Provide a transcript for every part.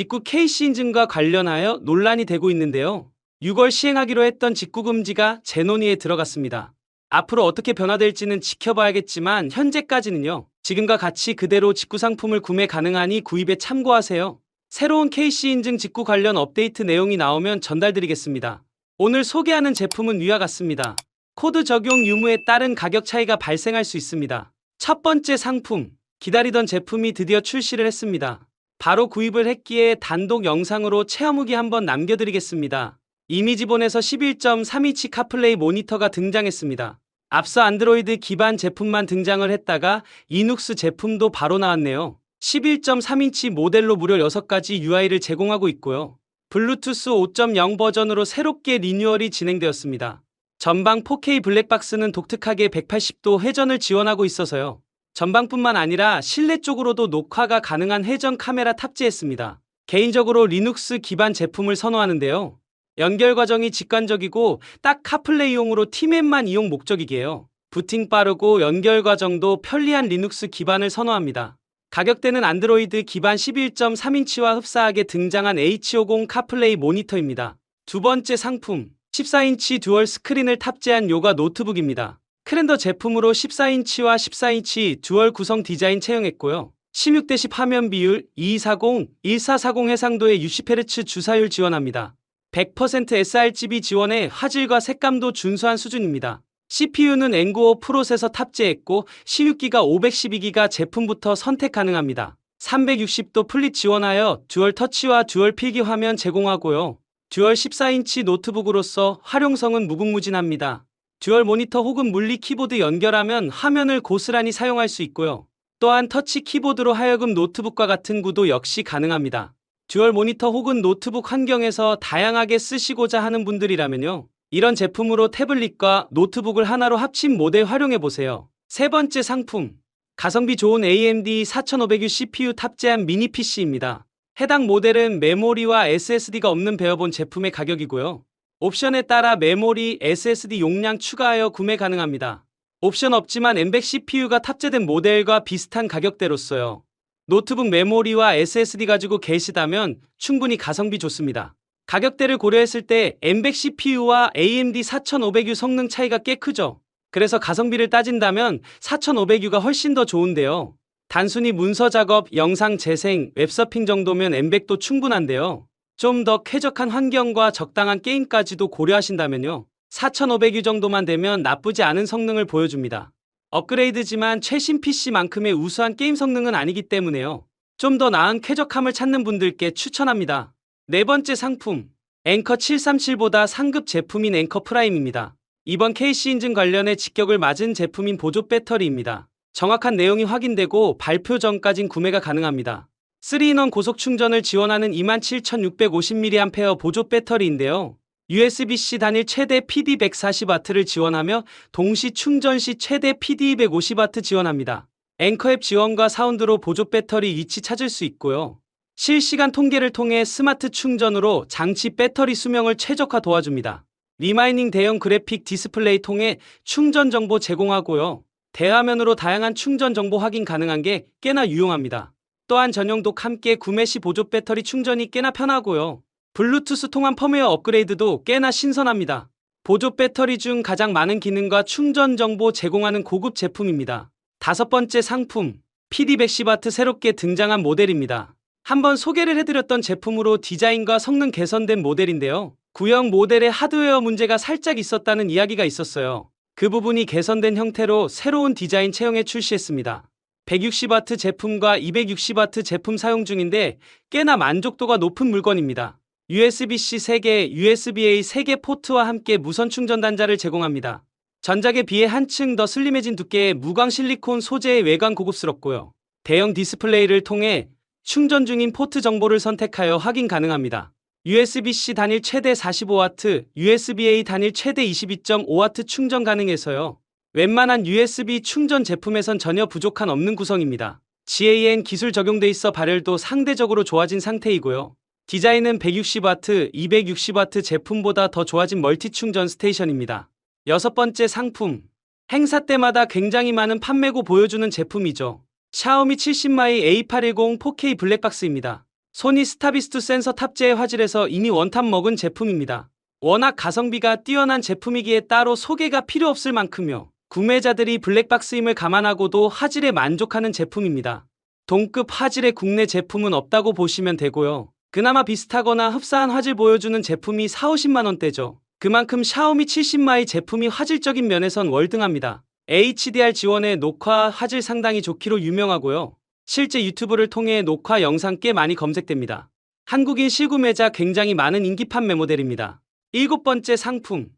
직구 KC 인증과 관련하여 논란이 되고 있는데요. 6월 시행하기로 했던 직구 금지가 재논의에 들어갔습니다. 앞으로 어떻게 변화될지는 지켜봐야겠지만 현재까지는요. 지금과 같이 그대로 직구 상품을 구매 가능하니 구입에 참고하세요. 새로운 KC 인증 직구 관련 업데이트 내용이 나오면 전달드리겠습니다. 오늘 소개하는 제품은 위와 같습니다. 코드 적용 유무에 따른 가격 차이가 발생할 수 있습니다. 첫 번째 상품, 기다리던 제품이 드디어 출시를 했습니다. 바로 구입을 했기에 단독 영상으로 체험 후기 한번 남겨드리겠습니다. 이미지본에서 11.3인치 카플레이 모니터가 등장했습니다. 앞서 안드로이드 기반 제품만 등장을 했다가 이눅스 제품도 바로 나왔네요. 11.3인치 모델로 무려 6가지 UI를 제공하고 있고요. 블루투스 5.0 버전으로 새롭게 리뉴얼이 진행되었습니다. 전방 4K 블랙박스는 독특하게 180도 회전을 지원하고 있어서요. 전방뿐만 아니라 실내 쪽으로도 녹화가 가능한 회전 카메라 탑재했습니다. 개인적으로 리눅스 기반 제품을 선호하는데요. 연결 과정이 직관적이고 딱 카플레이용으로 팀앱만 이용 목적이기에요. 부팅 빠르고 연결 과정도 편리한 리눅스 기반을 선호합니다. 가격대는 안드로이드 기반 11.3인치와 흡사하게 등장한 H50 카플레이 모니터입니다. 두 번째 상품, 14인치 듀얼 스크린을 탑재한 요가 노트북입니다. 크랜더 제품으로 14인치와 14인치 듀얼 구성 디자인 채용했고요. 16대10 화면 비율 2240, 1440 해상도의 60Hz 주사율 지원합니다. 100% sRGB 지원에 화질과 색감도 준수한 수준입니다. CPU는 엔구어 프로세서 탑재했고 16기가 512기가 제품부터 선택 가능합니다. 360도 플립 지원하여 듀얼 터치와 듀얼 필기 화면 제공하고요. 듀얼 14인치 노트북으로서 활용성은 무궁무진합니다. 듀얼 모니터 혹은 물리 키보드 연결하면 화면을 고스란히 사용할 수 있고요. 또한 터치 키보드로 하여금 노트북과 같은 구도 역시 가능합니다. 듀얼 모니터 혹은 노트북 환경에서 다양하게 쓰시고자 하는 분들이라면요. 이런 제품으로 태블릿과 노트북을 하나로 합친 모델 활용해 보세요. 세 번째 상품. 가성비 좋은 AMD 4500U CPU 탑재한 미니 PC입니다. 해당 모델은 메모리와 SSD가 없는 베어본 제품의 가격이고요. 옵션에 따라 메모리, SSD 용량 추가하여 구매 가능합니다. 옵션 없지만 M100 CPU가 탑재된 모델과 비슷한 가격대로써요. 노트북 메모리와 SSD 가지고 계시다면 충분히 가성비 좋습니다. 가격대를 고려했을 때 M100 CPU와 AMD 4500U 성능 차이가 꽤 크죠. 그래서 가성비를 따진다면 4500U가 훨씬 더 좋은데요. 단순히 문서 작업, 영상 재생, 웹서핑 정도면 M100도 충분한데요. 좀 더 쾌적한 환경과 적당한 게임까지도 고려하신다면요. 4500U 정도만 되면 나쁘지 않은 성능을 보여줍니다. 업그레이드지만 최신 PC만큼의 우수한 게임 성능은 아니기 때문에요. 좀 더 나은 쾌적함을 찾는 분들께 추천합니다. 네 번째 상품, 앵커 737보다 상급 제품인 앵커 프라임입니다. 이번 KC 인증 관련해 직격을 맞은 제품인 보조 배터리입니다. 정확한 내용이 확인되고 발표 전까진 구매가 가능합니다. 3인원 고속 충전을 지원하는 27,650mAh 보조 배터리인데요. USB-C 단일 최대 PD 140W를 지원하며 동시 충전 시 최대 PD 250W 지원합니다. 앵커 앱 지원과 사운드로 보조 배터리 위치 찾을 수 있고요. 실시간 통계를 통해 스마트 충전으로 장치 배터리 수명을 최적화 도와줍니다. 리마이닝 대형 그래픽 디스플레이 통해 충전 정보 제공하고요. 대화면으로 다양한 충전 정보 확인 가능한 게 꽤나 유용합니다. 또한 전용 독 함께 구매 시 보조 배터리 충전이 꽤나 편하고요. 블루투스 통합 펌웨어 업그레이드도 꽤나 신선합니다. 보조 배터리 중 가장 많은 기능과 충전 정보 제공하는 고급 제품입니다. 다섯 번째 상품, PD110W 새롭게 등장한 모델입니다. 한번 소개를 해드렸던 제품으로 디자인과 성능 개선된 모델인데요. 구형 모델의 하드웨어 문제가 살짝 있었다는 이야기가 있었어요. 그 부분이 개선된 형태로 새로운 디자인 체형에 출시했습니다. 160W 제품과 260W 제품 사용 중인데 꽤나 만족도가 높은 물건입니다. USB-C 3개, USB-A 3개 포트와 함께 무선 충전 단자를 제공합니다. 전작에 비해 한층 더 슬림해진 두께의 무광 실리콘 소재의 외관 고급스럽고요. 대형 디스플레이를 통해 충전 중인 포트 정보를 선택하여 확인 가능합니다. USB-C 단일 최대 45W, USB-A 단일 최대 22.5W 충전 가능해서요. 웬만한 USB 충전 제품에선 전혀 부족한 없는 구성입니다. GAN 기술 적용돼 있어 발열도 상대적으로 좋아진 상태이고요. 디자인은 160W, 260W 제품보다 더 좋아진 멀티 충전 스테이션입니다. 여섯 번째 상품. 행사 때마다 굉장히 많은 판매고 보여주는 제품이죠. 샤오미 70마이 A810 4K 블랙박스입니다. 소니 스타비스트 센서 탑재의 화질에서 이미 원탑 먹은 제품입니다. 워낙 가성비가 뛰어난 제품이기에 따로 소개가 필요 없을 만큼요. 구매자들이 블랙박스임을 감안하고도 화질에 만족하는 제품입니다. 동급 화질의 국내 제품은 없다고 보시면 되고요. 그나마 비슷하거나 흡사한 화질 보여주는 제품이 4, 50만 원대죠. 그만큼 샤오미 70마이 제품이 화질적인 면에선 월등합니다. HDR 지원의 녹화 화질 상당히 좋기로 유명하고요. 실제 유튜브를 통해 녹화 영상 꽤 많이 검색됩니다. 한국인 실구매자 굉장히 많은 인기 판매 모델입니다. 일곱 번째 상품.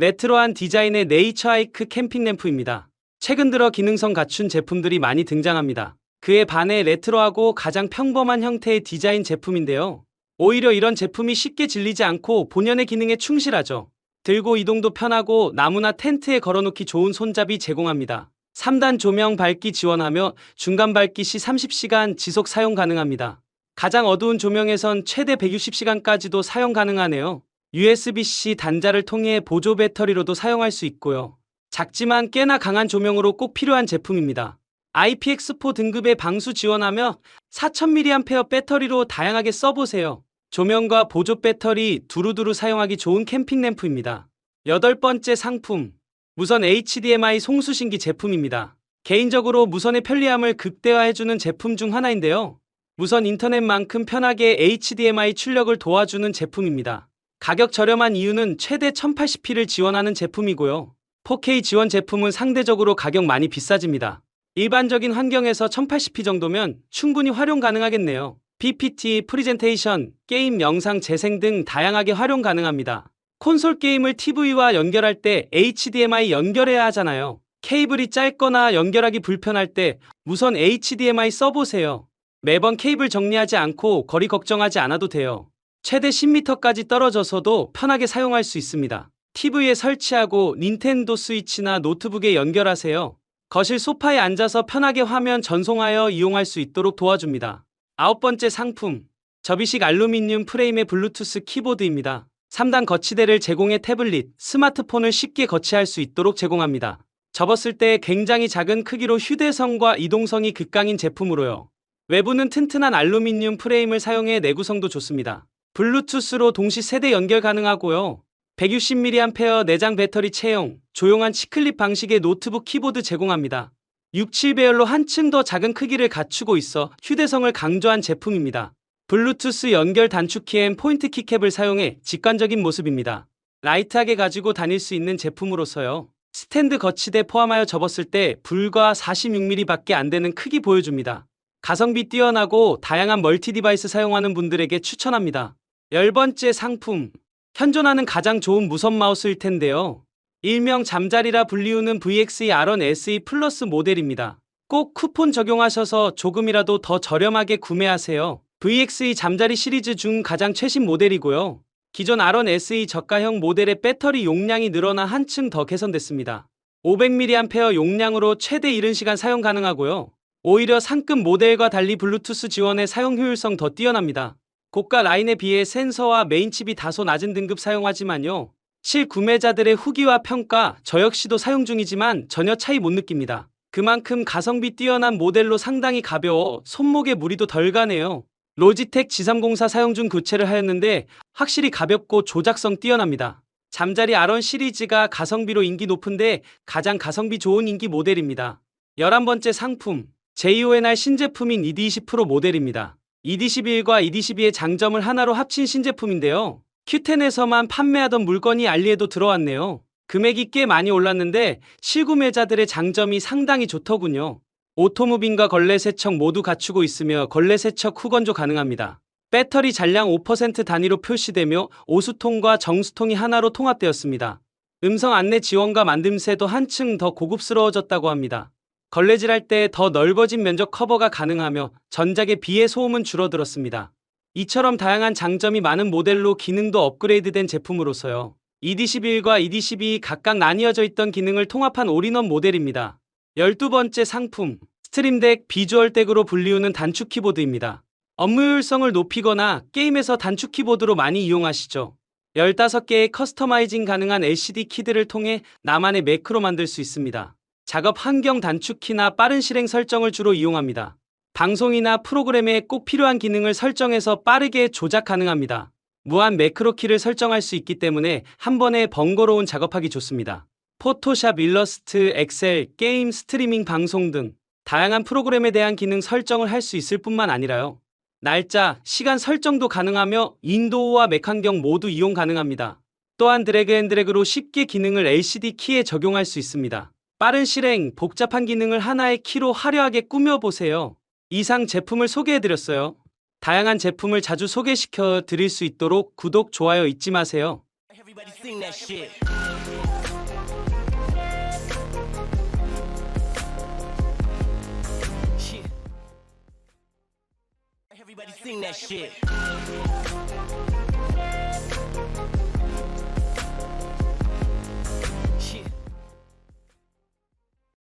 레트로한 디자인의 네이처 하이크 캠핑 램프입니다. 최근 들어 기능성 갖춘 제품들이 많이 등장합니다. 그에 반해 레트로하고 가장 평범한 형태의 디자인 제품인데요. 오히려 이런 제품이 쉽게 질리지 않고 본연의 기능에 충실하죠. 들고 이동도 편하고 나무나 텐트에 걸어놓기 좋은 손잡이 제공합니다. 3단 조명 밝기 지원하며 중간 밝기 시 30시간 지속 사용 가능합니다. 가장 어두운 조명에선 최대 160시간까지도 사용 가능하네요. USB-C 단자를 통해 보조 배터리로도 사용할 수 있고요. 작지만 꽤나 강한 조명으로 꼭 필요한 제품입니다. IPX4 등급의 방수 지원하며 4000mAh 배터리로 다양하게 써보세요. 조명과 보조 배터리 두루두루 사용하기 좋은 캠핑 램프입니다. 여덟 번째 상품. 무선 HDMI 송수신기 제품입니다. 개인적으로 무선의 편리함을 극대화해주는 제품 중 하나인데요. 무선 인터넷만큼 편하게 HDMI 출력을 도와주는 제품입니다. 가격 저렴한 이유는 최대 1080p를 지원하는 제품이고요. 4K 지원 제품은 상대적으로 가격 많이 비싸집니다. 일반적인 환경에서 1080p 정도면 충분히 활용 가능하겠네요. PPT, 프리젠테이션, 게임 영상 재생 등 다양하게 활용 가능합니다. 콘솔 게임을 TV와 연결할 때 HDMI 연결해야 하잖아요. 케이블이 짧거나 연결하기 불편할 때 무선 HDMI 써보세요. 매번 케이블 정리하지 않고 거리 걱정하지 않아도 돼요. 최대 10m까지 떨어져서도 편하게 사용할 수 있습니다. TV에 설치하고 닌텐도 스위치나 노트북에 연결하세요. 거실 소파에 앉아서 편하게 화면 전송하여 이용할 수 있도록 도와줍니다. 아홉 번째 상품. 접이식 알루미늄 프레임의 블루투스 키보드입니다. 3단 거치대를 제공해 태블릿, 스마트폰을 쉽게 거치할 수 있도록 제공합니다. 접었을 때 굉장히 작은 크기로 휴대성과 이동성이 극강인 제품으로요. 외부는 튼튼한 알루미늄 프레임을 사용해 내구성도 좋습니다. 블루투스로 동시 세대 연결 가능하고요. 160mAh 내장 배터리 채용, 조용한 치클립 방식의 노트북 키보드 제공합니다. 67배열로 한층 더 작은 크기를 갖추고 있어 휴대성을 강조한 제품입니다. 블루투스 연결 단축키엔 포인트 키캡을 사용해 직관적인 모습입니다. 라이트하게 가지고 다닐 수 있는 제품으로서요. 스탠드 거치대 포함하여 접었을 때 불과 46mm 밖에 안 되는 크기 보여줍니다. 가성비 뛰어나고 다양한 멀티 디바이스 사용하는 분들에게 추천합니다. 열 번째 상품. 현존하는 가장 좋은 무선 마우스일 텐데요. 일명 잠자리라 불리우는 VXE R1 SE 플러스 모델입니다. 꼭 쿠폰 적용하셔서 조금이라도 더 저렴하게 구매하세요. VXE 잠자리 시리즈 중 가장 최신 모델이고요. 기존 R1 SE 저가형 모델의 배터리 용량이 늘어나 한층 더 개선됐습니다. 500mAh 용량으로 최대 70시간 사용 가능하고요. 오히려 상급 모델과 달리 블루투스 지원의 사용 효율성 더 뛰어납니다. 고가 라인에 비해 센서와 메인 칩이 다소 낮은 등급 사용하지만요. 실구매자들의 후기와 평가, 저 역시도 사용 중이지만 전혀 차이 못 느낍니다. 그만큼 가성비 뛰어난 모델로 상당히 가벼워 손목에 무리도 덜 가네요. 로지텍 G304 사용 중 교체를 하였는데 확실히 가볍고 조작성 뛰어납니다. 잠자리 R1 시리즈가 가성비로 인기 높은데 가장 가성비 좋은 인기 모델입니다. 11번째 상품, JONR 신제품인 ED20 프로 모델입니다. ED11과 ED12의 장점을 하나로 합친 신제품인데요. Q10에서만 판매하던 물건이 알리에도 들어왔네요. 금액이 꽤 많이 올랐는데 실구매자들의 장점이 상당히 좋더군요. 오토무빙과 걸레 세척 모두 갖추고 있으며 걸레 세척 후 건조 가능합니다. 배터리 잔량 5% 단위로 표시되며 오수통과 정수통이 하나로 통합되었습니다. 음성 안내 지원과 만듦새도 한층 더 고급스러워졌다고 합니다. 걸레질할 때 더 넓어진 면적 커버가 가능하며 전작에 비해 소음은 줄어들었습니다. 이처럼 다양한 장점이 많은 모델로 기능도 업그레이드된 제품으로서요. ED11과 ED12 각각 나뉘어져 있던 기능을 통합한 올인원 모델입니다. 12번째 상품, 스트림덱 비주얼덱으로 불리우는 단축 키보드입니다. 업무 효율성을 높이거나 게임에서 단축 키보드로 많이 이용하시죠. 15개의 커스터마이징 가능한 LCD 키들을 통해 나만의 매크로 만들 수 있습니다. 작업 환경 단축키나 빠른 실행 설정을 주로 이용합니다. 방송이나 프로그램에 꼭 필요한 기능을 설정해서 빠르게 조작 가능합니다. 무한 매크로 키를 설정할 수 있기 때문에 한 번에 번거로운 작업하기 좋습니다. 포토샵, 일러스트, 엑셀, 게임, 스트리밍, 방송 등 다양한 프로그램에 대한 기능 설정을 할 수 있을 뿐만 아니라요. 날짜, 시간 설정도 가능하며 윈도우와 맥 환경 모두 이용 가능합니다. 또한 드래그 앤 드래그로 쉽게 기능을 LCD 키에 적용할 수 있습니다. 빠른 실행, 복잡한 기능을 하나의 키로 화려하게 꾸며보세요. 이상 제품을 소개해드렸어요. 다양한 제품을 자주 소개시켜 드릴 수 있도록 구독, 좋아요 잊지 마세요. Everybody sing that shit.